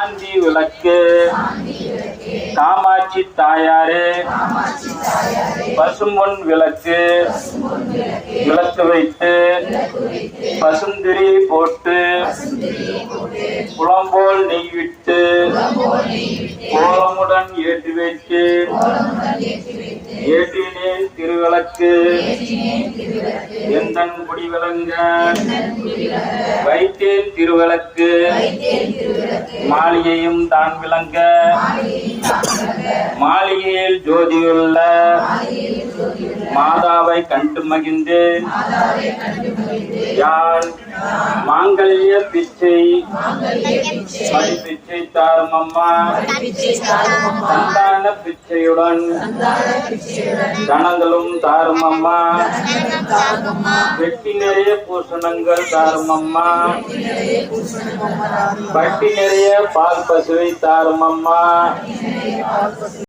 சாந்தி விளக்கு. காமாட்சி தாயாரே பசும்பொன் விளக்கு. விளக்கு வைத்து பசுந்திரி போட்டு குளம்போல் நெய் விட்டு கோலமுடன் ஏற்றி வைத்து ஏற்றினேன் திருவிளக்கு. எந்தன் குடி விளங்க. வைத்தேன் திருவிளக்கு. மாளிகையும் தான் விளங்க. மாளிகையில் ஜோதியுள்ள. மாதாவை கண்டு மகிழ்ந்தேன் யான் மாங்கல்ய பிச்சை? மடி பிச்சை தாரும் சந்தான பிச்சையுடன் கணங்களும் தாரும் அம்மா. வெட்டி நிறைய பூசணங்கள் தாரும் அம்மா. பட்டி நிறைய பால் பசுவை தாரும் அம்மா.